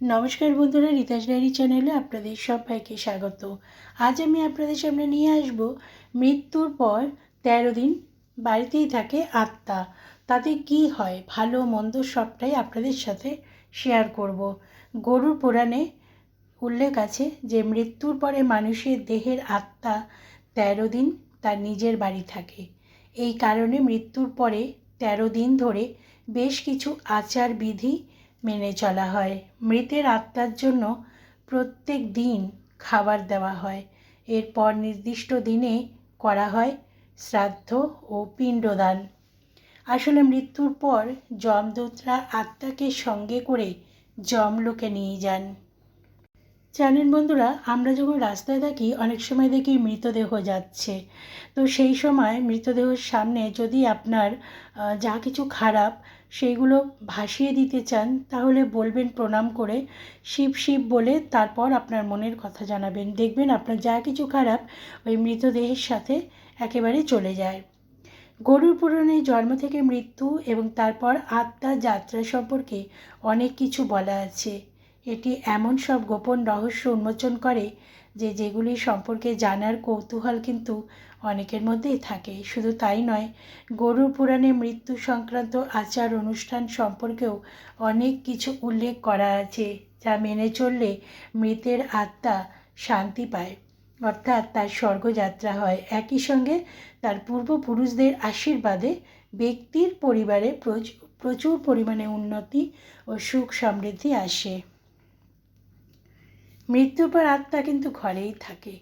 নমস্কার বন্ধুরা রিতাস ডায়েরি চ্যানেলে আপনাদের সবাইকে স্বাগত। আজ আমি আপনাদের সামনে নিয়ে আসব মৃত্যুর পর তেরো দিন বাড়িতেই থাকে আত্মা। তাতে কি হয়, ভালো মন্দ সবটাই আপনাদের সাথে শেয়ার করব। গরুর পুরাণে উল্লেখ আছে যে, মৃত্যুর পরে মানুষের দেহের আত্মা তেরো দিন তার নিজের বাড়ি থাকে। এই কারণে মৃত্যুর পরে তেরো দিন ধরে বেশ কিছু আচার বিধি মেনে চলা হয়। মৃতের আত্মার জন্য প্রত্যেক দিন খাবার দেওয়া হয়। এরপর নির্দিষ্ট দিনে করা হয় শ্রাদ্ধ ও পিণ্ডদান। আসলে মৃত্যুর পর যমদূতরা আত্মাকে সঙ্গে করে যমলোকে নিয়ে যান। জানেন বন্ধুরা, আমরা যখন রাস্তায় থাকি, অনেক সময় দেখি মৃতদেহ যাচ্ছে। তো সেই সময় মৃতদেহের সামনে যদি আপনার যা কিছু খারাপ, সেইগুলো ভাসিয়ে দিতে চান, তাহলে বলবেন প্রণাম করে, শিব শিব বলে তারপর আপনার মনের কথা জানাবেন। দেখবেন আপনার যা কিছু খারাপ, ওই মৃতদেহের সাথে একেবারে চলে যায়। গরুর পুরাণে জন্ম থেকে মৃত্যু এবং তারপর আত্মা যাত্রা সম্পর্কে অনেক কিছু বলা আছে। এটি এমন সব গোপন রহস্য উন্মোচন করে যে যেগুলি সম্পর্কে জানার কৌতূহল কিন্তু অনেকের মধ্যেই থাকে। শুধু তাই নয়, গরুর পুরাণে মৃত্যু সংক্রান্ত আচার অনুষ্ঠান সম্পর্কেও অনেক কিছু উল্লেখ করা আছে যা মেনে চললে মৃতের আত্মা শান্তি পায়। অর্থাৎ তার স্বর্গযাত্রা হয়। একই সঙ্গে তার পূর্বপুরুষদের আশীর্বাদে ব্যক্তির পরিবারে প্রচ- প্রচুর পরিমাণে উন্নতি ও সুখ সমৃদ্ধি আসে। মৃত্যুর পর আত্মা কিন্তু ঘরেই থাকে।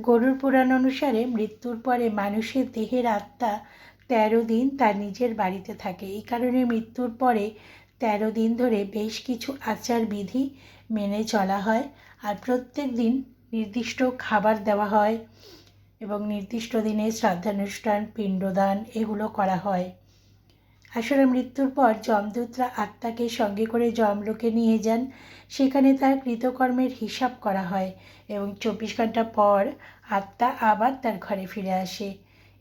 গরুর পুরাণ অনুসারে মৃত্যুর পরে মানুষের দেহের আত্মা তেরো দিন তার নিজের বাড়িতে থাকে। এই কারণে মৃত্যুর পরে তেরো দিন ধরে বেশ কিছু আচার বিধি মেনে চলা হয় আর প্রত্যেক দিন নির্দিষ্ট খাবার দেওয়া হয় এবং নির্দিষ্ট দিনে শ্রাদ্ধানুষ্ঠান, পিণ্ডদান এগুলো করা হয়। আসলে মৃত্যুর পর যমদূতরা আত্মাকে সঙ্গে করে যমলোকে নিয়ে যান। সেখানে তার কৃতকর্মের হিসাব করা হয় এবং চব্বিশ ঘণ্টা পর আত্মা আবার তার ঘরে ফিরে আসে।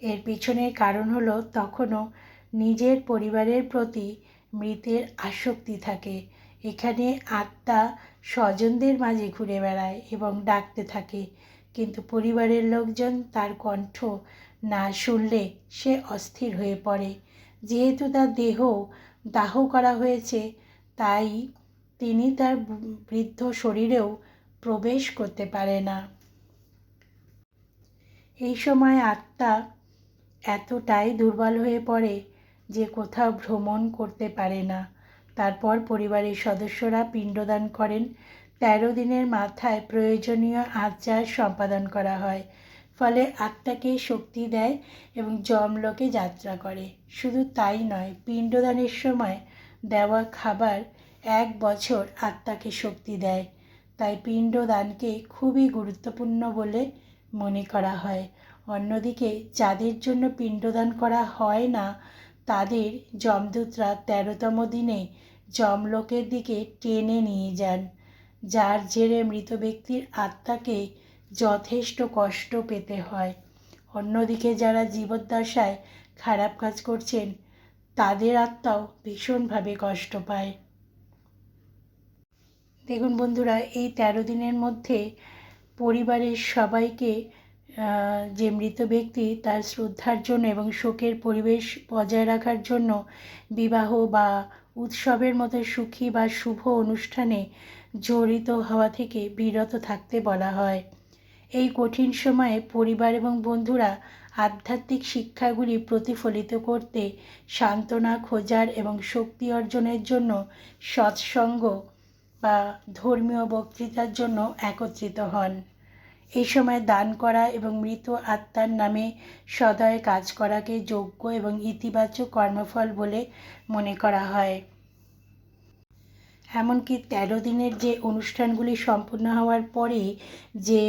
এর পিছনের কারণ হলো তখনও নিজের পরিবারের প্রতি মৃতের আসক্তি থাকে। এখানে আত্মা স্বজনদের মাঝে ঘুরে বেড়ায় এবং ডাকতে থাকে। কিন্তু পরিবারের লোকজন তার কণ্ঠ না শুনলে সে অস্থির হয়ে পড়ে। যেহেতু তার দেহ দাহ করা হয়েছে, তাই তিনি তার বৃদ্ধ শরীরেও প্রবেশ করতে পারে না। এই সময় আত্মা এতটাই দুর্বল হয়ে পড়ে যে কোথাও ভ্রমণ করতে পারে না। তারপর পরিবারের সদস্যরা পিণ্ডদান করেন। তেরো দিনের মাথায় প্রয়োজনীয় আচার সম্পাদন করা হয়। ফলে আত্মাকে শক্তি দেয় এবং যমলোকে যাত্রা করে। শুধু তাই নয়, পিণ্ডদানের সময় দেওয়া খাবার এক বছর আত্মাকে শক্তি দেয়। তাই পিণ্ডদানকে খুবই গুরুত্বপূর্ণ বলে মনে করা হয়। অন্যদিকে, যাদের জন্য পিণ্ডদান করা হয় না, তাদের যমদূতরা তেরোতম দিনে যমলোকের দিকে টেনে নিয়ে যান, যার জেরে মৃত ব্যক্তির আত্মাকে যথেষ্ট কষ্ট পেতে হয়। অন্যদিকে যারা জীবদ্দশায় খারাপ কাজ করছেন, তাদের আত্মাও ভীষণভাবে কষ্ট পায়। দেখুন বন্ধুরা, এই তেরো দিনের মধ্যে পরিবারের সবাইকে যে মৃত ব্যক্তি, তার শ্রদ্ধার জন্য এবং শোকের পরিবেশ বজায় রাখার জন্য বিবাহ বা উৎসবের মতো সুখী বা শুভ অনুষ্ঠানে জড়িত হওয়া থেকে বিরত থাকতে বলা হয়। এই কঠিন সময়ে পরিবার এবং বন্ধুরা আধ্যাত্মিক শিক্ষাগুলি প্রতিফলিত করতে সান্ত্বনা খোঁজার এবং শক্তি অর্জনের জন্য সৎসঙ্গ বা ধর্মীয় বক্তৃতার জন্য একত্রিত হন। এই সময় দান করা এবং মৃত আত্মার নামে সদয় কাজ করাকে যোগ্য এবং ইতিবাচক কর্মফল বলে মনে করা হয়। এমনকি তেরো দিনের যে অনুষ্ঠানগুলি সম্পূর্ণ হওয়ার পরে যে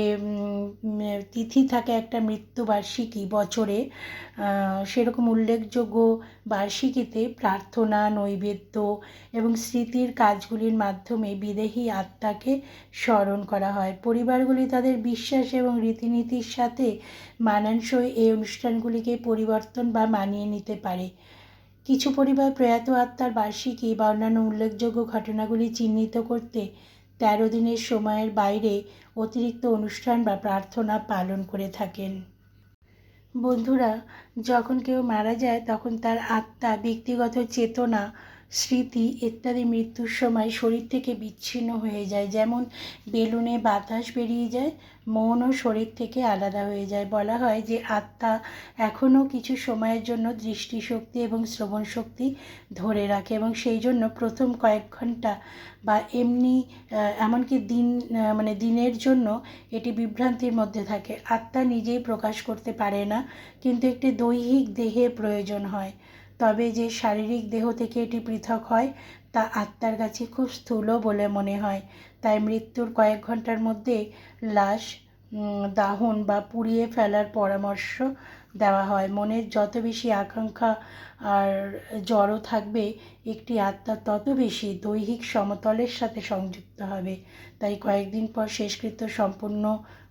তিথি থাকে একটা মৃত্যুবার্ষিকী বছরে সেরকম উল্লেখযোগ্য বার্ষিকীতে প্রার্থনা, নৈবেদ্য এবং স্মৃতির কাজগুলির মাধ্যমে বিদেহী আত্মাকে স্মরণ করা হয়। পরিবারগুলি তাদের বিশ্বাস এবং রীতিনীতির সাথে মানানসই এই অনুষ্ঠানগুলিকে পরিবর্তন বা মানিয়ে নিতে পারে। কিছু পরিবার প্রয়াত আত্মার বার্ষিকী বা অন্যান্য উল্লেখযোগ্য ঘটনাগুলি চিহ্নিত করতে তেরো দিনের সময়ের বাইরে অতিরিক্ত অনুষ্ঠান বা প্রার্থনা পালন করে থাকেন। বন্ধুরা, যখন কেউ মারা যায়, তখন তার আত্মা, ব্যক্তিগত চেতনা স্মৃতি ইত্যাদি মৃত্যুর সময় শরীর থেকে বিচ্ছিন্ন হয়ে যায়। যেমন বেলুনে বাতাস বেরিয়ে যায়, মনও শরীর থেকে আলাদা হয়ে যায়। বলা হয় যে আত্মা এখনও কিছু সময়ের জন্য দৃষ্টিশক্তি এবং শ্রবণ শক্তি ধরে রাখে এবং সেই জন্য প্রথম কয়েক ঘণ্টা বা এমনি এমনকি দিন মানে দিনের জন্য এটি বিভ্রান্তির মধ্যে থাকে। আত্মা নিজেই প্রকাশ করতে পারে না, কিন্তু একটি দৈহিক দেহে প্রয়োজন হয়। তবে যে শারীরিক দেহ থেকে এটি পৃথক হয়, তা আত্মার কাছে খুব স্থূল বলে মনে হয়। তাই মৃত্যুর কয়েক ঘণ্টার মধ্যে লাশ দাহন বা পুড়িয়ে ফেলার পরামর্শ দেওয়া হয়। মনের যত বেশি আকাঙ্ক্ষা আর জড়ো থাকবে, একটি আত্মা তত বেশি দৈহিক সমতলের সাথে সংযুক্ত হবে। তাই কয়েকদিন পর শেষকৃত্য সম্পূর্ণ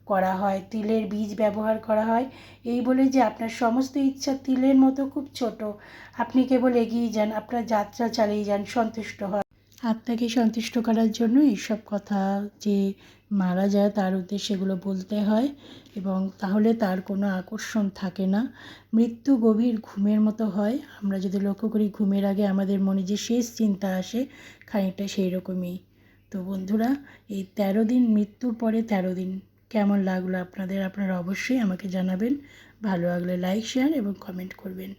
করা হয়, তিলের বীজ ব্যবহার করা হয়। এই বলে যে আপনার সমস্ত ইচ্ছা তিলের মতো খুব ছোট। আপনি কেবল এগিয়ে যান, আপনার যাত্রা চালিয়ে যান, সন্তুষ্ট হয় আত্মাকে সন্তুষ্ট করার জন্য এইসব কথা যে মারা যায় তার উদ্দেশ্যে এগুলো বলতে হয় এবং তাহলে তার কোনো আকর্ষণ থাকে না। মৃত্যু গভীর ঘুমের মতো হয়। আমরা যদি লক্ষ্য করি ঘুমের আগে আমাদের মনে যে শেষ চিন্তা আসে, খানিকটা সেই রকমই তো বন্ধুরা, এই তেরো দিন মৃত্যুর পরে তেরো দিন কেমন লাগল আপনাদের? আপনারা অবশ্যই আমাকে জানাবেন। ভালো লাগলে লাইক শেয়ার এবং কমেন্ট করবেন।